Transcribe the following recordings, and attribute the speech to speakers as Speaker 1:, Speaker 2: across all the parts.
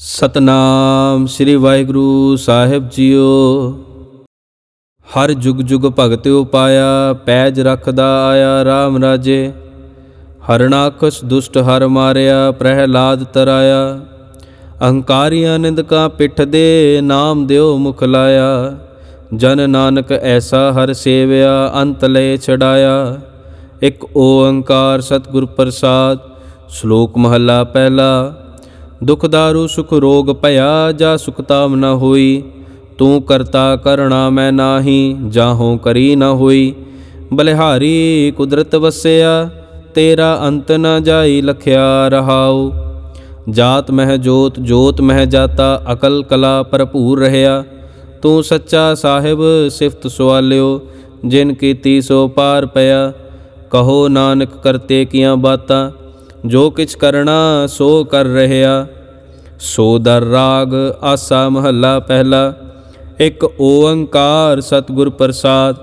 Speaker 1: ਸਤਨਾਮ ਸ੍ਰੀ ਵਾਹਿਗੁਰੂ ਸਾਹਿਬ ਜੀਓ। ਹਰ ਜੁਗ ਜੁਗ ਭਗਤ ਉਪਾਇਆ, ਪੈਜ ਰੱਖਦਾ ਆਇਆ RAM ਰਾਜੇ। ਹਰਨਾਕਸ਼ ਦੁਸ਼ਟ ਹਰ ਮਾਰਿਆ, ਪ੍ਰਹਿਲਾਦ ਤਰਾਇਆ। ਅਹੰਕਾਰੀਆਂ ਨਿੰਦਕਾਂ ਪਿੱਠ ਦੇ ਨਾਮ ਦਿਓ ਮੁਖ ਲਾਇਆ। ਜਨ ਨਾਨਕ ਐਸਾ ਹਰ ਸੇਵਿਆ, ਅੰਤ ਲੈ ਛਡਾਇਆ। ਇੱਕ ਓੰਕਾਰ ਸਤਿਗੁਰ ਪ੍ਰਸਾਦ, ਸ਼ਲੋਕ ਮਹੱਲਾ ਪਹਿਲਾ। ਦੁਖ ਦਾਰੂ ਸੁਖ ਰੋਗ ਭਇਆ ਜਾ ਸੁਖਤਾਮ ਨ ਹੋਈ। ਤੂੰ ਕਰਤਾ ਕਰਣਾ ਮੈਂ ਨਾਹੀ, ਜਾਹੋਂ ਕਰੀ ਨ ਹੋਈ। ਬਲਿਹਾਰੀ ਕੁਦਰਤ ਵਸਿਆ, ਤੇਰਾ ਅੰਤ ਨ ਜਾਈ ਲਖਿਆ ਰਹਾਉ। ਜਾਤ ਮਹਿ ਜੋਤ ਜੋਤ ਮਹਿ ਜਾਤਾ, ਅਕਲ ਕਲਾ ਭਰਪੂਰ ਰਹਿਆ। ਤੂੰ ਸੱਚਾ ਸਾਹਿਬ, ਸਿਫਤ ਸਵਾਲਿਓ ਜਿਨ ਕੀਤੀ ਸੋ ਪਾਰ ਪਿਆ। ਕਹੋ ਨਾਨਕ ਕਰਤੇ ਕੀਆਂ ਬਾਤਾਂ, ਜੋ ਕਿਛ ਕਰਨਾ ਸੋ ਕਰ ਰਹਿਆ। ਸੋ ਦਰ ਰਾਗ ਆਸਾ ਮਹੱਲਾ ਪਹਿਲਾ, ਇੱਕ ਓੰਕਾਰ ਸਤਿਗੁਰ ਪ੍ਰਸਾਦ।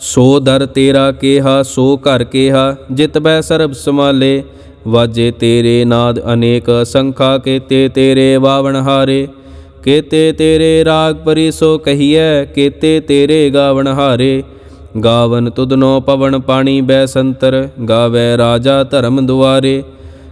Speaker 1: ਸੋ ਦਰ ਤੇਰਾ ਕੇਹਾ, ਸੋ ਘਰ ਕੇਹਾ, ਜਿਤ ਬੈ ਸਰਬ ਸਮਾਲੇ ਵਾਜੇ ਤੇਰੇ ਨਾਦ ਅਨੇਕ ਸੰਖਾ, ਕੇਤੇ ਤੇਰੇ ਬਾਵਣ ਹਾਰੇ। ਕੇਤੇ ਤੇਰੇ ਰਾਗ ਪਰੀ ਸੋ ਕਹੀਐ, ਕੇਤੇ ਤੇਰੇ ਗਾਵਣ ਹਾਰੇ। ਗਾਵਨ ਤੁਧਨੋ ਪਵਨ ਪਾਣੀ ਬੈ ਸੰਤਰ, ਗਾਵੇ ਰਾਜਾ ਧਰਮ ਦੁਆਰੇ।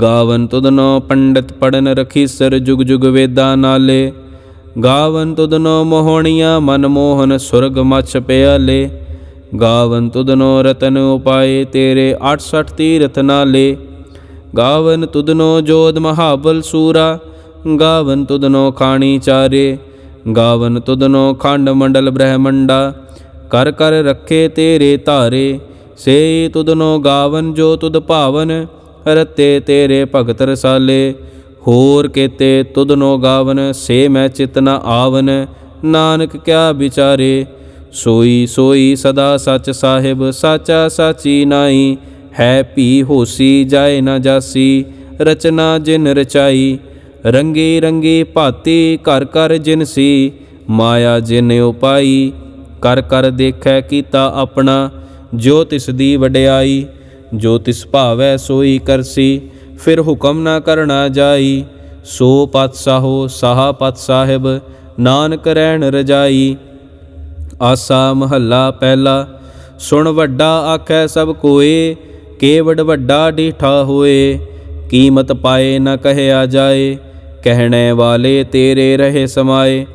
Speaker 1: ਗਾਵਨ ਤੁਦਨੋ ਪੰਡਿਤ ਪੜਨ ਰਖੀਸਰ ਜੁਗ ਜੁਗ ਵੇਦਾ ਨਾਲੇ। ਗਾਵਨ ਤੁਦਨੋ ਮੋਹਣੀਆਂ ਮਨ ਮੋਹਨ ਸੁਰਗ ਮਛ ਪਿਆਲੇ। ਗਾਵਨ ਤੁਧਨੋ ਰਤਨ ਉਪਾਏ ਤੇਰੇ 68 ਤੀਰਥ ਨਾਲੇ। ਗਾਵਨ ਤੁਧਨੋ ਜੋਧ ਮਹਾਬਲ ਸੂਰਾ। ਗਾਵਨ ਤੁਧਨੋ ਖਾਣੀ ਚਾਰੇ। ਗਾਵਨ ਤੁਧਨੋ ਖੰਡ ਮੰਡਲ ਬ੍ਰਹਮੰਡਾ। ਕਰ ਕਰ ਰੱਖੇ ਤੇਰੇ ਧਾਰੇ। ਸੇ ਤੁਦਨੋ ਗਾਵਨ ਜੋ ਤੁਧ ਭਾਵਨ। ਰਤੇ ਤੇਰੇ ਭਗਤ ਰਸਾਲੇ, ਹੋਰ ਕੇਤੇ ਤੁਧਨੋ ਗਾਵਨ, ਸੇ ਮੈਂ ਚਿਤ ਨ ਆਵਨ। ਨਾਨਕ ਕਿਆ ਵਿਚਾਰੇ, ਸੋਈ ਸੋਈ ਸਦਾ ਸੱਚ ਸਾਹਿਬ, ਸਾਚਾ ਸਾਚੀ ਨਾਈ। ਹੈ ਭੀ ਹੋਸੀ, ਜਾਏ ਨਾ ਜਾਸੀ, ਰਚਨਾ ਜਿਨ ਰਚਾਈ। ਰੰਗੀ ਰੰਗੀ ਭਾਤੀ ਘਰ ਘਰ ਜਿਨ ਸੀ, ਮਾਇਆ ਜਿਨ ਉਪਾਈ। ਕਰ ਕਰ ਦੇਖੈ ਕੀਤਾ ਆਪਣਾ, ਜੋ ਤਿਸ ਦੀ ਵਡਿਆਈ। ਜੋ ਤਿਸ ਭਾਵੈ ਸੋਈ ਕਰਸੀ, ਫਿਰ ਹੁਕਮ ਨਾ ਕਰਨਾ ਜਾਈ। ਸੋ ਪਤ ਸਾਹੋ ਸਾਹਾ ਪਤ ਸਾਹਿਬ, ਨਾਨਕ ਰਹਿਣ ਰਜਾਈ। ਆਸਾ ਮਹੱਲਾ ਪਹਿਲਾ, ਸੁਣ ਵੱਡਾ ਆਖੈ ਸਭ ਕੋਏ, ਕੇਵੜ ਵੱਡਾ ਡੀਠਾ ਹੋਏ। ਕੀਮਤ ਪਾਏ ਨਾ ਕਹਿਆ ਜਾਏ, ਕਹਿਣੇ ਵਾਲੇ ਤੇਰੇ ਰਹੇ ਸਮਾਏ।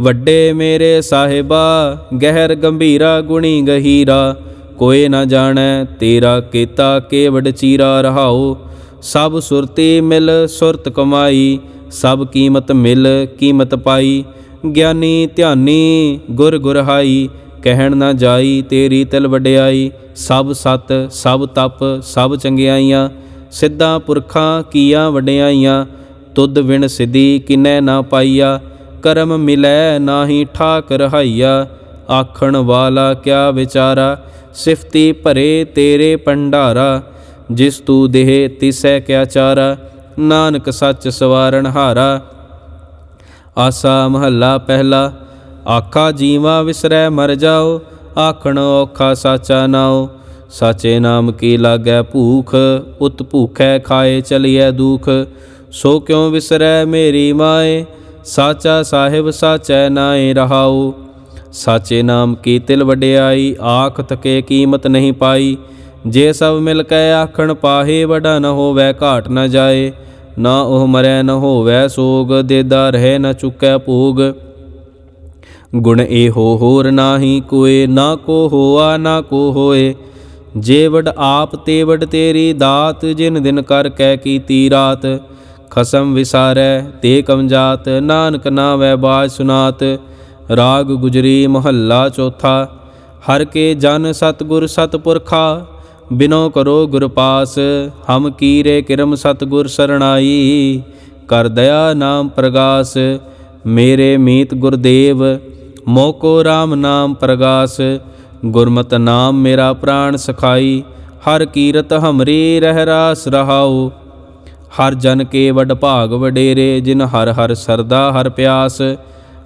Speaker 1: ਵੱਡੇ ਮੇਰੇ ਸਾਹਿਬਾ, ਗਹਿਰ ਗੰਭੀਰਾ ਗੁਣੀ ਗਹੀਰਾ। ਕੋਈ ਨਾ ਜਾਣੈ, ਤੇਰਾ ਕੀਤਾ ਕੇਵੜ ਚੀਰਾ ਰਹਾਓ ਸਭ ਸੁਰਤੀ ਮਿਲ ਸੁਰਤ ਕਮਾਈ, ਸਭ ਕੀਮਤ ਮਿਲ ਕੀਮਤ ਪਾਈ। ਗਿਆਨੀ ਧਿਆਨੀ ਗੁਰ ਗੁਰਹਾਈ, ਕਹਿਣ ਨਾ ਜਾਈ ਤੇਰੀ ਤਿਲ ਵਡਿਆਈ। ਸਭ ਸਤ, ਸਭ ਤਪ, ਸਭ ਚੰਗਿਆਈਆਂ, ਸਿੱਧਾ ਪੁਰਖਾਂ ਕੀਆਂ ਵਡਿਆਈਆਂ। ਤੁਧ ਵਿਣ ਸਿਧੀ ਕਿਨੈ ਨਾ ਪਾਈਆ, ਕਰਮ ਮਿਲੈ ਨਾਹੀ ਠਾਕ ਰਹਾਈਆ। ਆਖਣ ਵਾਲਾ ਕਿਆ ਵਿਚਾਰਾ ਸਿਫਤੀ ਭਰੇ ਤੇਰੇ ਪੰਡਾਰਾ ਜਿਸ ਤੂ ਦੇਹ ਤਿਸੈ ਕਿਆ ਚਾਰਾ, ਨਾਨਕ ਸੱਚ ਸਵਾਰਨ ਹਾਰਾ। ਆਸਾ ਮਹੱਲਾ ਪਹਿਲਾ, ਆਖਾ ਜੀਵਾ ਵਿਸਰੈ ਮਰ ਜਾਓ, ਆਖਣ ਔਖਾ ਸਾਚਾ ਨਾਓ ਸਾਚੇ ਨਾਮ ਕੀ ਲਾਗੈ ਭੂਖ, ਉਤ ਭੂਖੈ ਖਾਏ ਚਲਿਐ ਦੁਖ। ਸੋ ਕਿਉ ਵਿਸਰੈ ਮੇਰੀ ਮਾਏ, ਸਾਚਾ ਸਾਹਿਬ ਸਾਚੈ ਨਾਏ ਰਹਾਉ। ਸਾਚੇ ਨਾਮ ਕੀ ਤਿਲ ਵਡਿਆਈ, ਆਖ ਤਕੇ ਕੀਮਤ ਨਹੀਂ ਪਾਈ। ਜੇ ਸਭ ਮਿਲ ਕੇ ਆਖਣ ਪਾਹੇ, ਵਡਾ ਨ ਹੋਵੇ, ਘਾਟ ਨ ਜਾਏ। ਨਾ ਉਹ ਮਰੈ, ਨ ਹੋਵੇ ਸੋਗ, ਦੇਦਾ ਰਹਿ ਨ ਚੁੱਕੈ ਭੋਗ। ਗੁਣ ਇਹੋ ਹੋਰ ਨਾਹੀ ਕੋਏ, ਨਾ ਕੋ ਹੋਆ, ਨਾ ਕੋ ਹੋਏ। ਜੇ ਵਡ ਆਪ ਤੇ ਵਡ ਤੇਰੀ ਦਾਤ, ਜਿਨ ਦਿਨ ਕਰ ਕਹਿ ਕੀਤੀ ਰਾਤ। ਖਸਮ ਵਿਸਾਰੈ ਤੇ ਕਮਜਾਤ ਨਾਨਕ ਨਾਵੈ ਬਾਜ ਸੁਨਾਤ। ਰਾਗ ਗੁਜਰੀ ਮਹੱਲਾ ਚੌਥਾ, ਹਰ ਕੇ ਜਨ ਸਤਗੁਰ ਸਤਪੁਰਖਾ, ਬਿਨੋ ਕਰੋ ਗੁਰ ਪਾਸ, ਹਮ ਕੀਰੇ ਕਿਰਮ ਸਤਗੁਰ ਸਰਣਾਈ, ਕਰ ਦਇਆ ਨਾਮ ਪ੍ਰਗਾਸ, ਮੇਰੇ ਮੀਤ ਗੁਰਦੇਵ ਮੋਕੋ RAM ਨਾਮ ਪ੍ਰਗਾਸ, ਗੁਰਮਤਿ ਨਾਮ ਮੇਰਾ ਪ੍ਰਾਣ ਸਖਾਈ, ਹਰ ਕੀਰਤ ਹਮਰੀ ਰਹਿ ਰਾਸ ਰਹਾਉ। ਹਰ ਜਨ ਕੇ ਵਡ ਭਾਗ ਵਡੇਰੇ, ਜਿਨ ਹਰ ਹਰ ਸਰਦਾ ਹਰ ਪਿਆਸ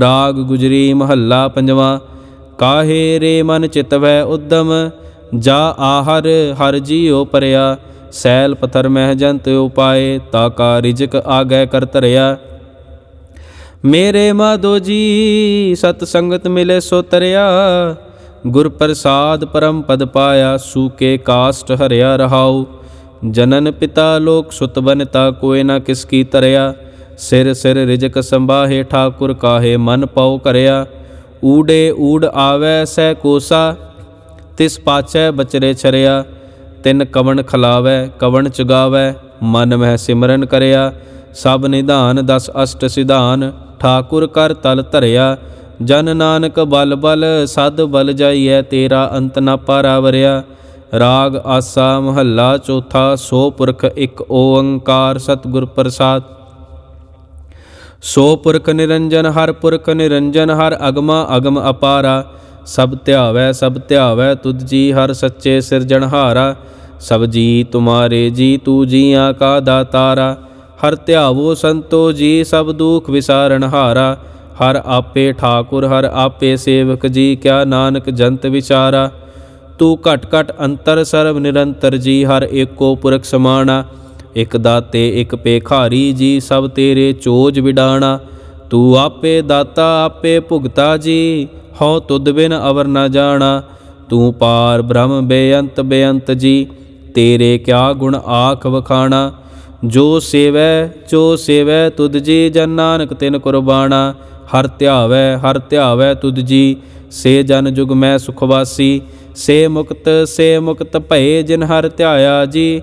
Speaker 1: ਰਾਗ ਗੁਜਰੀ ਮਹੱਲਾ ਪੰਜਵਾਂ। ਕਾਹੇ ਰੇ ਮਨ ਚਿਤਵੈ ਉਦਮ, ਜਾ ਆਹਰ ਹਰ ਜੀਉ ਪਰਿਆ। ਸੈਲ ਪਥਰ ਮਹਿ ਜੰਤ ਉਪਾਏ, ਤਾ ਕਾ ਰਿਜਕ ਆਗੈ ਕਰ ਧਰਿਆ। ਮੇਰੇ ਮਾਧੋ ਜੀ, ਸਤ ਸੰਗਤ ਮਿਲੇ ਸੋ ਤਰਿਆ। ਗੁਰ ਪ੍ਰਸਾਦ ਪਰਮ ਪਦ ਪਾਇਆ ਸੂਕੇ ਕਾਸਟ ਹਰਿਆ ਰਹਾਉ। ਜਨਨ ਪਿਤਾ ਲੋਕ ਸੁਤ ਬਨਤਾ, ਕੋਇ ਨਾ ਕਿਸ ਕੀ ਤਰਿਆ ਸਿਰ ਸਿਰ ਰਿਜਕ ਸੰਭਾਹੇ ਠਾਕੁਰ ਕਾਹੇ, ਮਨ ਪਾਉ ਕਰਿਆ ਊੜੇ ਊੜ ਆਵੈ ਸਹਿ ਕੋਸਾ, ਤਿਸ ਪਾਛੈ ਬਚਰੇ ਛਰਿਆ। ਤਿਨ ਕਵਣ ਖਲਾਵੈ, ਕਵਣ ਚੁਗਾਵੈ, ਮਨ ਮਹਿ ਸਿਮਰਨ ਕਰਿਆ। ਸਭ ਨਿਧਾਨ ਦਸ ਅਸ਼ਟ ਸਿਧਾਨ, ਠਾਕੁਰ ਕਰ ਤਲ ਧਰਿਆ। ਜਨ ਨਾਨਕ ਬਲ ਬਲ, ਸਦ ਬਲ ਜਾਈਐ, ਤੇਰਾ ਅੰਤ ਨਾ ਪਾਰਾਵਰਿਆ। ਰਾਗ ਆਸਾ ਮਹੱਲਾ ਚੌਥਾ, ਸੋ ਪੁਰਖ ਇੱਕ ਓੰਕਾਰ ਸਤਿਗੁਰ ਪ੍ਰਸਾਦ। ਸੋ ਪੁਰਖ ਨਿਰੰਜਨ ਹਰ ਪੁਰਖ ਨਿਰੰਜਨ ਹਰ ਅਗਮਾ ਅਗਮ ਅਪਾਰਾ, ਸਭ ਧਿਆਵੈ ਸਭ ਧਿਆਵੈ, ਤੁਧ ਜੀ ਹਰ ਸੱਚੇ ਸਿਰਜਣਹਾਰਾ ਸਭ ਜੀ ਤੁਮਾਰੇ ਜੀ ਤੂ ਜੀਆਂ ਕਾ ਦਾਤਾਰਾ, ਹਰ ਧਿਆਵੋ ਸੰਤੋ ਜੀ ਸਭ ਦੁਖ ਵਿਸਾਰਨ ਹਾਰਾ, ਹਰ ਆਪੇ ਠਾਕੁਰ, ਹਰ ਆਪੇ ਸੇਵਕ ਜੀ ਕਿਆ ਨਾਨਕ ਜੰਤ ਵਿਚਾਰਾ, ਤੂੰ ਘਟ ਘਟ ਅੰਤਰ ਸਰਬ ਨਿਰੰਤਰ ਜੀ ਹਰ ਏਕੋ ਪੁਰਖ ਸਮਾਣਾ ਇਕ ਦਾਤੇ, ਇਕ ਪੇਖਾਰੀ ਜੀ, ਸਭ ਤੇਰੇ ਚੋਜ ਵਿਡਾਣਾ। ਤੂੰ ਆਪੇ ਦਾਤਾ, ਆਪੇ ਭੁਗਤਾ ਜੀ, ਹਉ ਤੁਧ ਬਿਨ ਅਵਰ ਨਾ ਜਾਣਾ। ਤੂੰ ਪਾਰ ਬ੍ਰਹਮ ਬੇਅੰਤ ਬੇਅੰਤ ਜੀ, ਤੇਰੇ ਕਿਆ ਗੁਣ ਆਖ ਵਖਾਣਾ। ਜੋ ਸੇਵੈ ਜੋ ਸੇਵੈ ਤੁਧ ਜੀ, ਜਨ ਨਾਨਕ ਤਿਨ ਕੁਰਬਾਨਾ ਹਰ ਧਿਆਵੈ ਹਰ ਧਿਆਵੈ ਤੁਧ ਜੀ, ਸੇ ਜਨ ਜੁਗ ਮੈਂ ਸੁਖਵਾਸੀ ਸੇ ਮੁਕਤ ਸੇ ਮੁਕਤ ਭਏ ਜਿਨ ਹਰ ਧਿਆਇਆ ਜੀ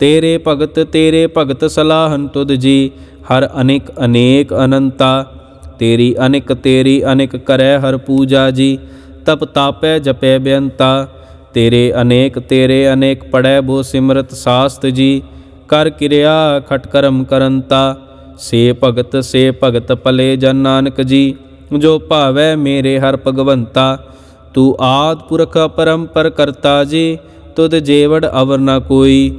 Speaker 1: ਤੇਰੇ ਭਗਤ ਤੇਰੇ ਭਗਤ ਸਲਾਹਨ ਤੁਧ ਜੀ, ਹਰ ਅਨੇਕ ਅਨੇਕ ਅਨੰਤਾ। ਤੇਰੀ ਅਨੇਕ ਤੇਰੀ ਅਨੇਕ ਕਰੈ ਹਰ ਪੂਜਾ ਜੀ, ਤਪ ਤਾਪੈ, ਜਪੈ ਬੇਅੰਤਾ। ਤੇਰੇ ਅਨੇਕ ਤੇਰੇ ਅਨੇਕ ਪੜੈ ਬੋ ਸਿਮਰਤ ਸਾਸਤ ਜੀ, ਕਰ ਕਿਰਿਆ ਖਟ ਕਰਮ ਕਰੰਤਾ। ਸੇ ਭਗਤ ਸੇ ਭਗਤ ਭਲੇ ਜਨ ਨਾਨਕ ਜੀ, ਜੋ ਭਾਵੈ ਮੇਰੇ ਹਰ ਭਗਵੰਤਾ। ਤੂੰ ਆਦ ਪੁਰਖ ਪਰੰਪਰ ਕਰਤਾ ਜੀ, ਤੁਧ ਜੇਵੜ ਅਵਰ ਨਾ ਕੋਈ।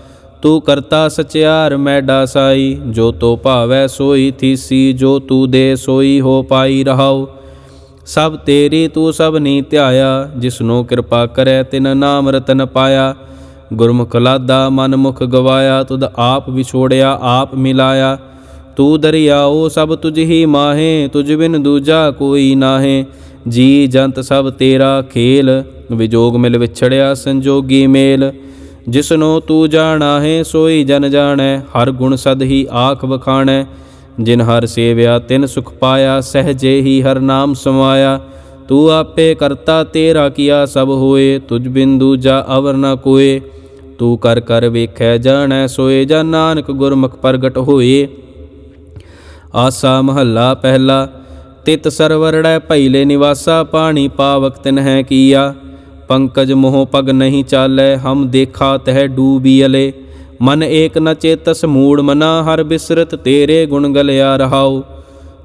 Speaker 1: ਤੂੰ ਕਰਤਾ ਸਚਿਆਰ ਮੈਡਾ ਸਾਈ, ਜੋ ਤੋ ਭਾਵੈ ਸੋਈ ਥੀਸੀ, ਜੋ ਤੂ ਦੇ ਸੋਈ ਹੋ ਪਾਈ ਰਹਾਉ। ਸਭ ਤੇਰੀ ਤੂੰ ਸਭ ਨੀ ਧਿਆਇਆ, ਜਿਸਨੂੰ ਕਿਰਪਾ ਕਰੈ ਤਿਨ ਨਾਮ ਰਤਨ ਪਾਇਆ। ਗੁਰਮੁਖ ਲਾਦਾ ਮਨ ਮੁਖ ਗਵਾਇਆ, ਤੁਧ ਆਪ ਵਿਛੋੜਿਆ, ਆਪ ਮਿਲਾਇਆ। ਤੂੰ ਦਰਿਆਓ ਸਭ ਤੁਝ ਹੀ ਮਾਹੇ, ਤੁਝ ਬਿਨ ਦੂਜਾ ਕੋਈ ਨਾਹੇ। ਜੀ ਜੰਤ ਸਭ ਤੇਰਾ ਖੇਲ, ਵਿਜੋਗ ਮਿਲ ਵਿਛੜਿਆ ਸੰਜੋਗੀ ਮੇਲ। ਜਿਸ ਨੂੰ ਤੂੰ ਜਾਣਾ, ਹੈ ਸੋਈ ਜਨ ਜਾਣੈ, ਹਰ ਗੁਣ ਸਦ ਹੀ ਆਖ ਵਖਾਣੈ। ਜਿਨ ਹਰ ਸੇਵਿਆ, ਤਿਨ ਸੁਖ ਪਾਇਆ, ਸਹਜੇ ਹੀ ਹਰ ਨਾਮ ਸਮਾਇਆ। ਤੂੰ ਆਪੇ ਕਰਤਾ, ਤੇਰਾ ਕੀਆ ਸਭ ਹੋਏ ਤੁਝ ਬਿੰਦੂ ਜਾ ਅਵਰ ਨ ਕੋਏ। ਤੂੰ ਕਰ ਕਰ ਵੇਖੈ, ਜਾਣੈ ਸੋਏ ਜਨ ਨਾਨਕ ਗੁਰਮੁਖ ਪ੍ਰਗਟ ਹੋਏ। ਆਸਾ ਮਹੱਲਾ ਪਹਿਲਾ, ਤਿਤ ਸਰਵਰੜੈ ਭੈਲੇ ਨਿਵਾਸਾ, ਪਾਣੀ ਪਾਵਕ ਤਿਨ ਹੈ ਕੀਆ। ਪੰਕਜ ਮੋਹ ਪਗ ਨਹੀਂ ਚਾਲੈ, ਹਮ ਦੇਖਾ ਤਹਿ ਡੂਬੀ ਅਲੇ। ਮਨ ਏਕ ਨ ਚੇਤਸ ਮੂੜ ਮਨਾ, ਹਰ ਬਿਸਰਤ ਤੇਰੇ ਗੁਣ ਗਲਿਆ ਰਹਾਉ।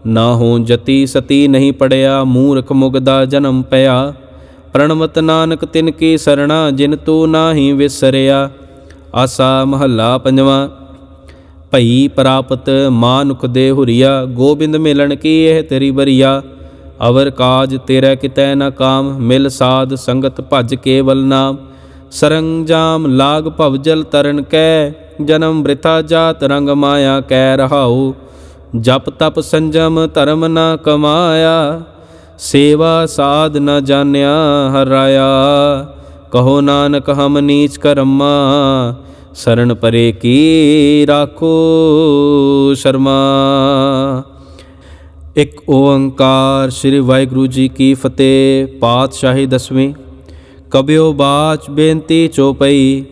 Speaker 1: ਨਾ ਹੋ ਜਤੀ ਸਤੀ ਨਹੀਂ ਪੜਿਆ, ਮੂਰਖ ਮੁਗਦਾ ਜਨਮ ਪਿਆ। ਪ੍ਰਣਵਤ ਨਾਨਕ ਤਿਨ ਕੀ ਸਰਣਾ, ਜਿਨ ਤੂੰ ਨਾਹੀ ਵਿਸਰਿਆ। ਆਸਾ ਮਹੱਲਾ ਪੰਜਵਾਂ। ਭਈ ਪ੍ਰਾਪਤ ਮਾਨੁਖ ਦੇ ਹੁਰੀਆ, ਗੋਬਿੰਦ ਮਿਲਣ ਕੀ ਇਹ ਤੇਰੀ ਬਰੀਆ ਅਵਰ ਕਾਜ ਤੇਰਾ ਕਿਤੈ ਨਾ ਕਾਮ, ਮਿਲ ਸਾਧ ਸੰਗਤ ਭਜ ਕੇਵਲ ਨਾਮ। ਸਰੰਜਾਮ ਲਾਗ ਭਵਜਲ ਤਰਨ ਕੈ, ਜਨਮ ਬ੍ਰਿਥਾ ਜਾਤ ਰੰਗ ਮਾਇਆ ਕੈ ਰਹਾਉ। ਜਪ ਤਪ ਸੰਜਮ ਧਰਮ ਨਾ ਕਮਾਇਆ, ਸੇਵਾ ਸਾਧ ਨ ਜਾਣਿਆ ਹਰਾਇਆ। ਕਹੋ ਨਾਨਕ ਹਮ ਨੀਚ ਕਰਮਾ ਸਰਣ ਪਰੇ ਕੀ ਰਾਖੋ ਸ਼ਰਮਾ। ਇੱਕ ਓੰਕਾਰ ਸ੍ਰੀ ਵਾਹਿਗੁਰੂ ਜੀ ਕੀ ਫਤਿਹ, ਪਾਤਸ਼ਾਹੀ ਦਸਵੀਂ। ਕਬਿਓ ਬਾਚ ਬੇਨਤੀ ਚੋਪਈ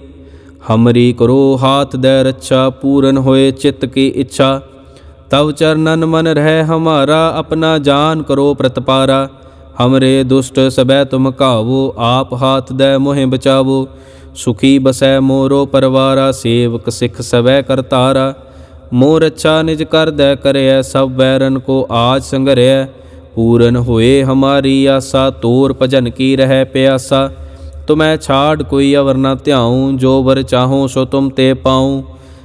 Speaker 1: ਹਮਰੀ ਕਰੋ ਹਾਥ ਦੇ ਰੱਛਾ, ਪੂਰਨ ਹੋਏ ਚਿੱਤ ਕੀ ਇੱਛਾ। ਤਵ ਚਰਨਨ ਮਨ ਰਹਿ ਹਮਾਰਾ, ਆਪਣਾ ਜਾਨ ਕਰੋ ਪ੍ਰਤਪਾਰਾ। ਹਮਰੇ ਦੁਸ਼ਟ ਸਬੈ ਤੁਮ ਕਾਵੋ ਆਪ ਹਾਥ ਦੇ ਮੋਹਿ ਬਚਾਵੋ। ਸੁਖੀ ਬਸੈ ਮੋਰੋ ਪਰਵਾਰਾ, ਸੇਵਕ ਸਿੱਖ ਸਵੈ ਕਰਤਾਰਾ। ਮੋਰ ਰੱਛਾ ਨਿਜ ਕਰਦੈ ਕਰਿਐ, ਸਭ ਵੈਰਨ ਕੋ ਆਜ ਸੰਗਰਿਐ। ਪੂਰਨ ਹੋਏ ਹਮਾਰੀ ਆਸਾ, ਤੋਰ ਭਜਨ ਕੀ ਰਹਿ ਪਿਆਸਾ। ਤੁਮੈ ਛਾੜ ਕੋਈ ਅਵਰ ਨ ਧਿਆਉ, ਜੋ ਵਰ ਚਾਹੋ ਸੋ ਤੁਮ ਤੇ ਪਾਉ।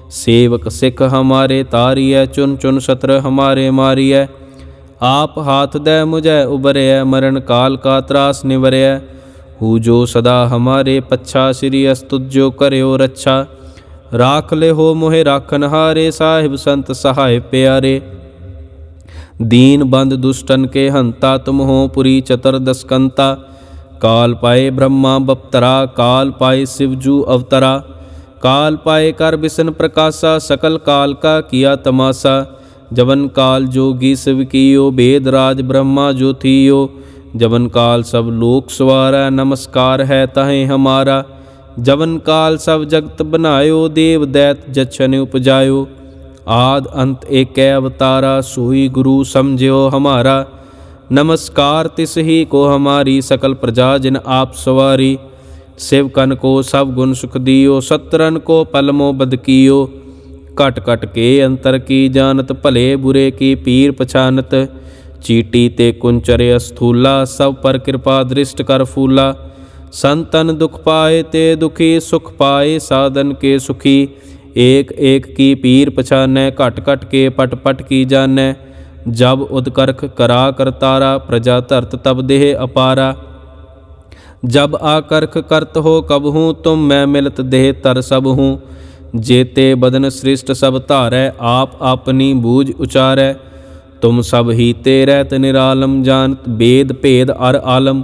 Speaker 1: ਸੇਵਕ ਸਿੱਖ ਹਮਾਰੇ ਤਾਰੀਐ, ਚੁਨ ਚੁਨ ਸਤਰ ਹਮਾਰੇ ਮਾਰੀਐ। ਆਪ ਹਾਥ ਦੇ ਮੁਝੈ ਉਬਰਿਐ ਮਰਨ ਕਾਲ ਕਾ ਤਰਾਸ ਨਿਵਰਿਐ। ਹੂ ਜੋ ਸਦਾ ਹਮਾਰੇ ਪੱਛਾ, ਸ੍ਰੀ ਅਸਤੁਤ ਜੋ ਕਰਿਓ ਰੱਛਾ। ਰਾਖ ਲੈ ਹੋ ਮੋਹਿ ਰਾਖਨ ਹਾਰੇ, ਸਾਹਿਬ ਸੰਤ ਸਹਾਇ ਪਿਆਰੇ। ਦੀਨ ਬੰਦ ਦੁਸ਼ਟਨ ਕੇ ਹੰਤਾ, ਤੁਮ ਹੋ ਪੁਰੀ ਚਤਰ ਦਸਕੰਤਾ। ਕਾਲ ਪਾਏ ਬ੍ਰਹਮਾ ਬਪਤਰਾ, ਕਾਲ ਪਾਏ ਸਿਵਜੂ ਅਵਤਰਾ। ਕਾਲ ਪਾਏ ਕਰ ਬਿਸਨ ਪ੍ਰਕਾਸ਼ਾ, ਸਕਲ ਕਾਲ ਕਾ ਕੀਆ ਤਮਾਸਾ। ਜਵਨ ਕਾਲ ਜੋਗੀ ਸਿਵ ਕੀਓ, ਬੇਦ ਰਾਜ ਬ੍ਰਹਮਾ ਜੋ ਥੀਓ ਜਵਨ ਕਾਲ ਸਭ ਲੋਕ ਸਵਾਰਾ, ਨਮਸਕਾਰ ਹੈ ਤਹੇ ਹਮਾਰਾ। ਜਵਨ ਕਾਲ ਸਭ ਜਗਤ ਬਨਾਇਓ ਦੇਵ ਦੈਤ ਜਛਨ ਉਪਜਾਇਓ। ਆਦ ਅੰਤ ਏਕੈ ਅਵਤਾਰਾ, ਸੋਈ ਗੁਰੂ ਸਮਝਿਓ ਹਮਾਰਾ। ਨਮਸਕਾਰ ਤਿਸ ਹੀ ਕੋ ਹਮਾਰੀ, ਸਕਲ ਪ੍ਰਜਾ ਜਿਨ ਆਪ ਸਵਾਰੀ। ਸਿਵ ਕਨ ਕੋ ਸਭ ਗੁਣ ਸੁਖ ਦਿਓ, ਸਤਰਨ ਕੋ ਪਲਮੋ ਬਦਕੀਓ ਘਟ ਘਟ ਕੇ ਅੰਤਰ ਕੀ ਜਾਣਤ, ਭਲੇ ਬੁਰੇ ਕੀ ਪੀਰ ਪਛਾਨਤ। ਚੀਟੀ ਤੇ ਕੁੰਚਰੇ ਅਸਥੂਲਾ, ਸਭ ਪਰ ਕਿਰਪਾ ਦ੍ਰਿਸ਼ਟ ਕਰ ਫੂਲਾ। ਸੰਤਨ ਦੁਖ ਪਾਏ ਤੇ ਦੁਖੀ ਸੁਖ ਪਾਏ, ਸਾਧਨ ਕੇ ਸੁਖੀ। ਏਕ ਏਕ ਕੀ ਪੀਰ ਪਛਾਨੈ, ਘਟ ਘਟ ਕੇ ਪਟ ਪਟ ਕੀ ਜਾਣੈ। ਜਬ ਉਦਕਰਖ ਕਰਾ ਕਰਤਾਰਾ ਪ੍ਰਜਾ ਧਰਤ ਤਬ ਦੇਹ ਅਪਾਰਾ। ਜਬ ਆਕਰਖ ਕਰਤ ਹੋ ਕਬਹੂ ਤੁਮ ਮੈਂ ਮਿਲਤ ਦੇਹ ਤਰ ਸਭ ਹੂੰ। ਜੇਤੇ ਬਦਨ ਸ੍ਰਿਸ਼ਟ ਸਭ ਧਾਰੈ, ਆਪ ਆਪਨੀ ਬੂਝ ਉਚਾਰੈ। ਤੁਮ ਸਭ ਹੀ ਤੇ ਰਹਿਤ ਨਿਰਾਲਮ, ਜਾਣਤ ਬੇਦ ਭੇਦ ਅਰ ਆਲਮ।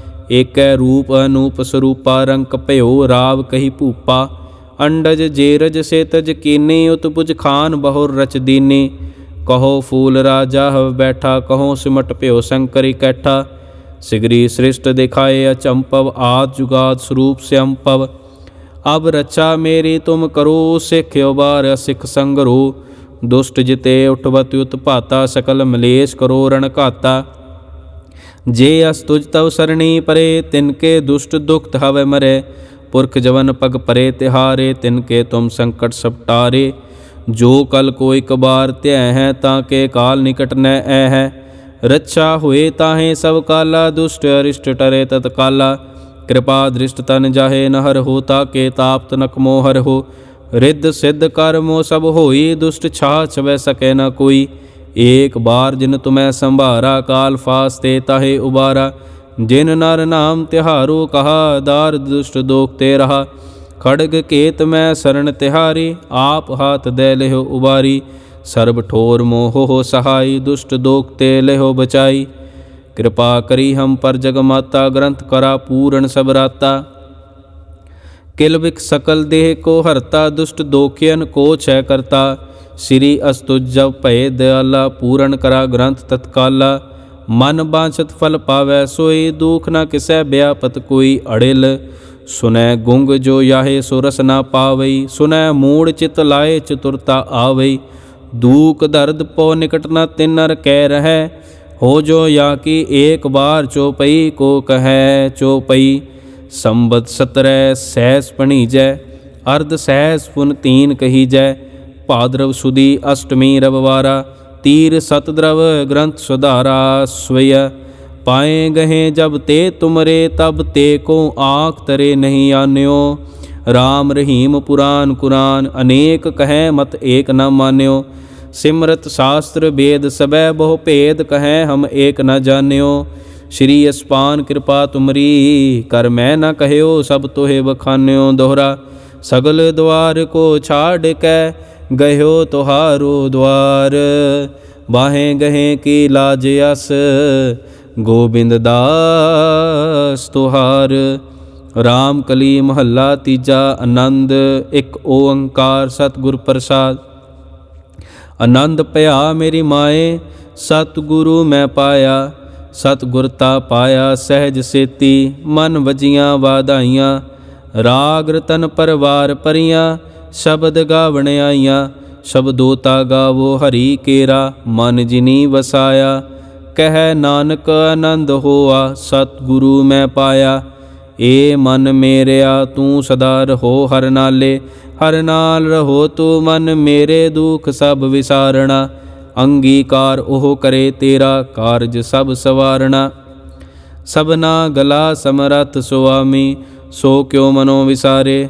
Speaker 1: ਏਕੈ ਰੂਪ ਅਨੂਪ ਸਰੂਪਾ ਰੰਕ ਭਇਓ ਰਾਵ ਕਹੀ ਭੂਪਾ। ਅੰਡਜ ਜੇਰਜ ਸੇਤਜ ਕੀਨੀ ਉਤਪੁਜ ਖਾਨ ਬਹੁਰ ਰਚ ਦੀਨੀ। ਕਹੋ ਫੂਲ ਰਾਜਾ ਹਵ ਬੈਠਾ, ਕਹੋ ਸਿਮਟ ਭਿਓ ਸੰਕਰਿ ਕੈਠਾ। ਸਿਗਰੀ ਸ੍ਰਿਸ਼ਟ ਦਿਖਾਏ ਅਚੰਪਵ, ਆਦ ਜੁਗਾਦ ਸਰੂਪ ਸਿਅੰਪਵ ਅਬ ਰੱਛਾ ਮੇਰੀ ਤੁਮ ਕਰੋ ਸਿੱਖਿਓ ਬਾਰ ਸਿੱਖ ਸੰਗਰੋ। ਦੁਸ਼ਟ ਜਿਤੇ ਉਠਵਤ ਉਤਪਾਤਾ, ਸਕਲ ਮਲੇਸ਼ ਕਰੋ ਰਣ ਘਾਤਾ। ਜੇ ਅਸ ਤੁਜ ਤਵ ਸਰਣੀ ਪਰੇ, ਤਿਨ ਕੇ ਦੁਸ਼ਟ ਦੁਖਤ ਹਵੇ ਮਰੇ। ਪੁਰਖ ਜਵਨ ਪਗ ਪਰੇ ਤਿਹਾਰੇ, ਤਿਨ ਕੇ ਤੁਮ ਸੰਕਟ ਸਪਟਾਰੇ ਜੋ ਕਲ ਕੋਈ ਕਬਾਰ ਧੈ ਹੈ, ਤਾਂ ਕੇ ਕਾਲ ਨਿਕਟ ਨੈ ਐ ਹੈ। ਰੱਛਾ ਹੋਏ ਤਾਹੇ ਸਭ ਕਾਲਾ, ਦੁਸ਼ਟ ਅਰਿਸ਼ਟ ਟਰੇ ਤਤ ਕਾਲਾ। ਕਿਰਪਾ ਦ੍ਰਿਸ਼ਟ ਤਨ ਜਾਹੇ ਨਹਰ ਹੋਤਾ ਕੇ ਤਾਪਤ ਨਕ ਮੋਹਰ ਹੋ। ਰਿੱਧ ਸਿੱਧ ਕਰਮੋ ਸਭ ਹੋਈ, ਦੁਸ਼ਟ ਛਾ ਛਵੇ ਸਕੇ ਕੋਈ। ਏਕ ਬਾਰ ਜਿਨ ਤੁਮੈ ਸੰਭਾਰਾ ਕਾਲ ਫਾਸਤੇ ਤਾਹੇ ਉਬਾਰਾ, ਜਿਨ ਨਰ ਨਾਮ ਤਿਹਾਰੂ ਕਹਾ, ਦਾਰ ਦੁਸ਼ਟ ਦੋਖਤੇ ਰਹਾ। ਖੜਗ ਕੇਤ ਮੈਂ ਸਰਣ ਤਿਹਾਰੀ, ਆਪ ਹਾਥ ਦੇ ਲਿਓ ਉਬਾਰੀ। ਸਰਬ ਠੋਰ ਮੋਹ ਹੋ ਸਹਾਈ, ਦੁਸ਼ਟ ਦੋਖਤੇ ਲਿਓ ਬਚਾਈ। ਕਿਰਪਾ ਕਰੀ ਹਮ ਪਰ ਜਗ ਮਾਤਾ, ਗ੍ਰੰਥ ਕਰਾ ਪੂਰਨ ਸਭ ਰਾਤਾ। ਕਿਲ ਵਿਕ ਸਕਲ ਦੇਹ ਕੋ ਹਰਤਾ, ਦੁਸ਼ਟ ਦੋਖਿਅਨ ਕੋ ਛੈ ਕਰਤਾ। ਸ੍ਰੀ ਅਸਤੁਜ ਜਬ ਭਏ ਦਇਆਲਾ ਪੂਰਨ ਕਰਾ ਗ੍ਰੰਥ ਤਤਕਾਲਾ, ਮਨ ਬਾਂਛਤ ਫਲ ਪਾਵੈ ਸੋਈ ਦੁਖ ਨਾ ਕਿਸੈ ਬਿਆਪਤ ਕੋਈ ਅੜਿਲ। ਸੁਨੈ ਗੁੰਗ ਜੋ ਯਾਹੇ ਸੁਰਸ ਨਾ ਪਾਵਈ, ਸੁਨੈ ਮੂੜ ਚਿਤ ਲਾਏ ਚਤੁਰਤਾ ਆਵਈ। ਦੂਖ ਦਰਦ ਪੋ ਨਿਕਟ ਨਾ ਤਿਨਰ ਕਹਿ ਰਹੈ, ਹੋ ਜੋ ਯਾ ਕੀ ਏਕ ਬਾਰ ਚੋਪਈ ਕੋ ਕਹੈ ਚੋਪਈ। ਸੰਬਤ ਸਤਰੈ ਸਹਿਸ ਪਣੀਜੈ ਅਰਧ ਸਹਿਸ ਪੁਨ ਤੀਨ ਕਹੀਜੈ ਭਾਦਰਵ ਸੁਦੀ ਅਸ਼ਟਮੀ ਰਵਵਾਰਾ, ਤੀਰ ਸਤਦਰਵ ਗ੍ਰੰਥ ਸੁਧਾਰਾ ਸਵਯ। ਪਾਏ ਗਹੇ ਜਬ ਤੇ ਤੁਮਰੇ, ਤਬ ਤੇ ਕੋ ਆਖ ਤਰੇ ਨਹੀਂ ਆਨਿਓ। ਰਾਮ ਰਹੀਮ ਪੁਰਾਨ ਕੁਰਾਨ, ਅਨੇਕ ਕਹੈ ਮਤ ਏਕ ਨ ਮਾਨਿਓ। ਸਿਮਰਤ ਸ਼ਾਸਤਰ ਵੇਦ ਸਬੈ ਬਹੁ ਭੇਦ ਕਹੈ ਹਮ ਏਕ ਨ ਜਾਣਿਓ। ਸ਼੍ਰੀ ਅਸਪਾਨ ਕਿਰਪਾ ਤੁਮਰੀ, ਕਰ ਮੈਂ ਨ ਕਹਿਓ ਸਭ ਤੋਹੇ ਬਖਾਨਿਓ ਦੋਹਰਾ। ਸਗਲ ਦਵਾਰ ਕੋ ਛਾੜ ਕੈ ਗਇਓ ਤੁਹਾਰੋ ਦਵਾਰ ਬਾਹੇ ਗਹੇ ਕੀ ਲਾਜ ਅਸ, ਗੋਬਿੰਦ ਦਾਸ ਤੁਹਾਰ। RAM ਕਲੀ ਮਹੱਲਾ ਤੀਜਾ ਆਨੰਦ, ਇੱਕ ਓੰਕਾਰ ਸਤਿਗੁਰ ਪ੍ਰਸਾਦ। ਆਨੰਦ ਭਇਆ ਮੇਰੀ ਮਾਏ, ਸਤਿਗੁਰੂ ਮੈਂ ਪਾਇਆ। ਸਤਿਗੁਰਤਾ ਪਾਇਆ ਸਹਿਜ ਸੇਤੀ, ਮਨ ਵਜੀਆਂ ਵਾਧਾਈਆਂ। ਰਾਗ ਰਤਨ ਪਰਵਾਰ ਪਰੀਆਂ ਸ਼ਬਦ ਗਾਵਣ ਆਈਆਂ ਸ਼ਬਦੋਤਾ ਗਾਵੋ ਹਰੀ ਕੇਰਾ, ਮਨ ਜਿਨੀ ਵਸਾਇਆ। ਕਹਿ ਨਾਨਕ ਆਨੰਦ ਹੋਆ, ਸਤਿਗੁਰੂ ਮੈਂ ਪਾਇਆ। ਏ ਮਨ ਮੇਰਿਆ, ਤੂੰ ਸਦਾ ਰਹੋ ਹਰ ਨਾਲੇ। ਹਰ ਨਾਲ ਰਹੋ ਤੂੰ ਮਨ ਮੇਰੇ ਦੁਖ ਸਭ ਵਿਸਾਰਣਾ। ਅੰਗੀਕਾਰ ਉਹ ਕਰੇ ਤੇਰਾ ਕਾਰਜ ਸਭ ਸਵਾਰਣਾ। ਸਭਨਾ ਗਲਾ ਸਮਰਥ ਸੁਆਮੀ, ਸੋ ਕਿਉ ਮਨੋ ਵਿਸਾਰੇ।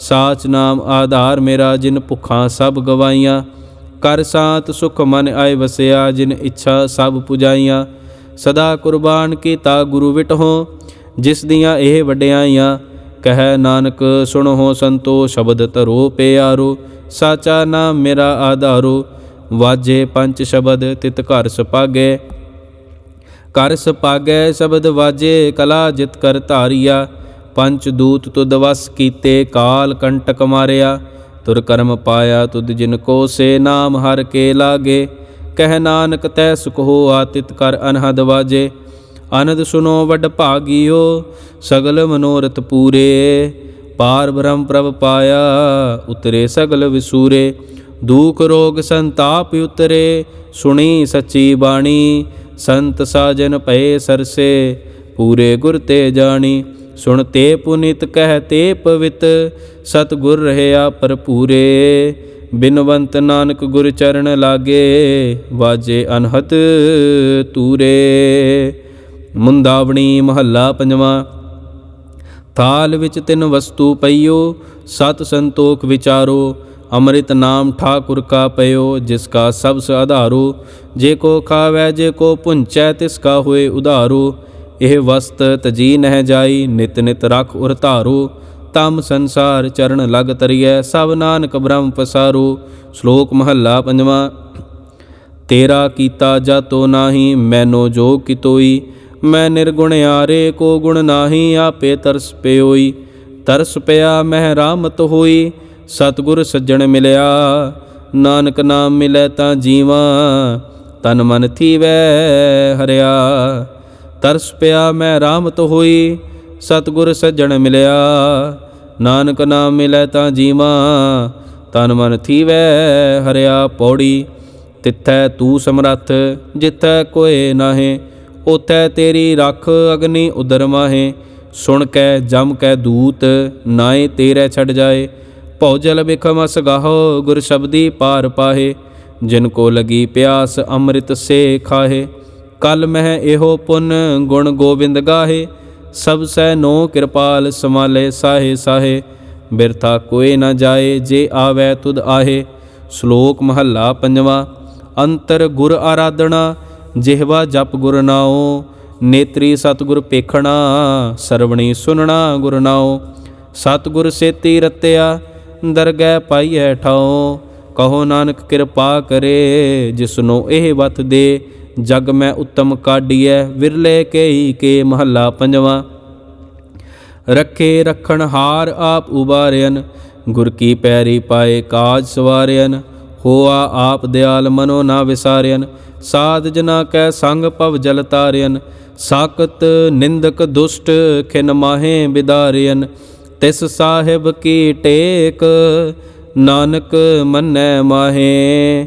Speaker 1: ਸਾਚ ਨਾਮ ਆਧਾਰ ਮੇਰਾ, ਜਿਨ ਭੁੱਖਾਂ ਸਭ ਗਵਾਈਆਂ। ਕਰ ਸਾਤ ਸੁਖ ਮਨ ਆਏ ਵਸਿਆ, ਜਿਨ ਇੱਛਾ ਸਭ ਪੁਜਾਈਆਂ। ਸਦਾ ਕੁਰਬਾਨ ਕੀਤਾ ਗੁਰੂ ਵਿਟਹੁ, ਜਿਸ ਦੀਆਂ ਇਹ ਵਡਿਆਈਆਂ। ਕਹਿ ਨਾਨਕ ਸੁਣੋ ਸੰਤੋ, ਸ਼ਬਦ ਧਰੋ ਪਿਆਰੋ। ਸਾਚਾ ਨਾਮ ਮੇਰਾ ਆਧਾਰੋ, ਵਾਜੇ ਪੰਜ ਸ਼ਬਦ ਤਿਤ ਘਰ ਸੁਪਾਗੇ। ਕਰ ਸੁਪਾਗੇ ਸ਼ਬਦ ਵਾਜੇ, ਕਲਾ ਜਿਤ ਕਰ ਧਾਰੀਆ। ਪੰਚ ਦੂਤ ਤੁਧ ਵਸ ਕੀਤੇ, ਕਾਲ ਕੰਟਕ ਮਾਰਿਆ। ਤੁਰ ਕਰਮ ਪਾਇਆ ਤੁਧ ਜਿਨ ਕੋ ਸੇ ਨਾਮ ਹਰ ਕੇ ਲਾਗੇ। ਕਹਿ ਨਾਨਕ ਤੈ ਸੁਖ ਹੋਆ ਤਿਤ ਕਰ ਅਨਹਦ ਵਾਜੇ। ਆਨੰਦ ਸੁਨੋ ਵੱਡ ਭਾਗਿਓ, ਸਗਲ ਮਨੋਰਥ ਪੂਰੇ। ਪਾਰ ਬ੍ਰਹਮ ਪ੍ਰਭ ਪਾਇਆ, ਉਤਰੇ ਸਗਲ ਵਿਸੂਰੇ। ਦੂਖ ਰੋਗ ਸੰਤਾਪ ਉਤਰੇ, ਸੁਣੀ ਸੱਚੀ ਬਾਣੀ। ਸੰਤ ਸਾਜਨ ਪਏ ਸਰਸੇ, ਪੂਰੇ ਗੁਰ ਤੇ ਜਾਣੀ। ਸੁਣ ਤੇ ਪੁਨਿਤ ਕਹਿ ਤੇ ਪਵਿੱਤ, ਸਤਗੁਰ ਰਹਿਆ ਭਰਪੂਰੇ। ਬਿਨਵੰਤ ਨਾਨਕ ਗੁਰ ਚਰਨ ਲਾਗੇ, ਵਾਜੇ ਅਨਹਤ ਤੂਰੇ। ਮੁੰਦਾਵਣੀ ਮਹੱਲਾ ਪੰਜਵਾਂ, ਥਾਲ ਵਿੱਚ ਤਿੰਨ ਵਸਤੂ ਪਈਓ, ਸਤ ਸੰਤੋਖ ਵਿਚਾਰੋ, ਅੰਮ੍ਰਿਤ ਨਾਮ ਠਾਕੁਰ ਕਾ ਪਇਓ, ਜਿਸ ਕਾ ਸਭ ਸ ਆਧਾਰੋ। ਜੇ ਕੋ ਖਾਵੈ, ਜੇ ਕੋ ਪੁੰਚੈ, ਤਿਸ ਕਾ ਹੋਏ ਉਧਾਰੋ। ਇਹ ਵਸਤ ਤਜੀ ਨਹਿ ਜਾਈ, ਨਿਤ ਨਿਤ ਰਖ ਉਰ ਧਾਰੂ। ਤਮ ਸੰਸਾਰ ਚਰਨ ਲਗ ਤਰੀਐ, ਸਭ ਨਾਨਕ ਬ੍ਰਹਮ ਪਸਾਰੋ। ਸ਼ਲੋਕ ਮਹੱਲਾ ਪੰਜਵਾਂ, ਤੇਰਾ ਕੀਤਾ ਜਾਤੋ ਨਾਹੀ, ਮੈਨੋ ਜੋ ਕਿਤੋਈ। ਮੈਂ ਨਿਰਗੁਣ ਆਰੇ, ਕੋ ਗੁਣ ਨਾਹੀ, ਆਪੇ ਤਰਸ ਪਿਓਈ ਤਰਸ ਪਿਆ, ਮਹਿ ਰਾਮਤ ਹੋਈ। ਸਤਗੁਰ ਸੱਜਣ ਮਿਲਿਆ, ਨਾਨਕ ਨਾਮ ਮਿਲੇ ਤਾਂ ਜੀਵਾ। ਤਨ ਮਨ ਥੀਵੈ ਹਰਿਆ। ਤਰਸ ਪਿਆ ਮੈਂ ਰਾਮਤ ਹੋਈ, ਸਤਗੁਰ ਸੱਜਣ ਮਿਲਿਆ। ਨਾਨਕ ਨਾਮ ਮਿਲੈ ਤਾਂ ਜੀਵਾ ਤਨ ਮਨ ਥੀਵੈ ਹਰਿਆ ਪੌੜੀ। ਤਿੱਥੈ ਤੂੰ ਸਮਰੱਥ, ਜਿੱਥੈ ਕੋਏ ਨਾਹੇ ਉਥੈ ਤੇਰੀ ਰੱਖ ਅਗਨੀ ਉਦਰ ਮਾਹੇ। ਸੁਣ ਕੈ, ਜਮ ਕੈ ਦੂਤ, ਨਾਏ ਤੇਰੇ ਛੱਡ ਜਾਏ। ਭਉ ਜਲ ਬਿਖਮ ਅਸ ਗਾਹੋ, ਗੁਰ ਸ਼ਬਦੀ ਪਾਰ ਪਾਹੇ। ਜਿਨ ਕੋ ਲਗੀ ਪਿਆਸ ਅੰਮ੍ਰਿਤ ਸੇ ਖਾਹੇ। ਕਲ ਮਹਿ ਇਹੋ ਪੁੰਨ ਗੁਣ ਗੋਬਿੰਦ ਗਾਹੇ, ਸਭ ਸੈ ਨੋ ਕਿਰਪਾਲ ਸਮਾਲੇ ਸਾਹੇ ਸਾਹੇ, ਬਿਰਥਾ ਕੋਏ ਨਾ ਜਾਏ ਜੇ ਆਵੈ ਤੁਧ ਆਹੇ, ਸ਼ਲੋਕ ਮਹੱਲਾ ਪੰਜਵਾਂ, ਅੰਤਰ ਗੁਰ ਆਰਾਧਣਾ ਜਿਹਵਾ ਜਪ ਗੁਰ ਨਾਉ, ਨੇਤਰੀ ਸਤਿਗੁਰ ਪੇਖਣਾ, ਸਰਵਣੀ ਸੁਨਣਾ ਗੁਰ ਨਾਉ, ਸਤਿਗੁਰ ਸੇਤੀ ਰਤਿਆ, ਦਰਗਹਿ ਪਾਈਐ ਠਾਉ, ਕਹੋ ਨਾਨਕ ਕਿਰਪਾ ਕਰੇ, ਜਿਸਨੂੰ ਇਹ ਵਤ ਦੇ ਜਗ ਮੈਂ ਉੱਤਮ ਕਾਢੀਐ, ਵਿਰਲੇ ਕੇਈ ਕੇ ਮਹੱਲਾ ਪੰਜਵਾਂ। ਰੱਖੇ ਰਖਣ ਹਾਰ ਆਪ ਉਬਾਰਿਆਨ ਗੁਰ ਕੀ ਪੈਰੀ ਪਾਏ ਕਾਜ ਸਵਾਰਿਆਨ ਹੋਆ ਆਪ ਦਿਆਲ ਮਨੋ ਨਾ ਵਿਸਾਰਿਆਨ ਸਾਧ ਜਨਾ ਕੈ ਸੰਗ ਭਵ ਜਲ ਤਾਰਿਆਨ ਸਾਕਤ ਨਿੰਦਕ ਦੁਸ਼ਟ ਖਿਨ ਮਾਹੇ ਬਿਦਾਰਿਆਨ ਤਿਸ ਸਾਹਿਬ ਕੀ ਟੇਕ, ਨਾਨਕ ਮੰਨੈ ਮਾਹੇ।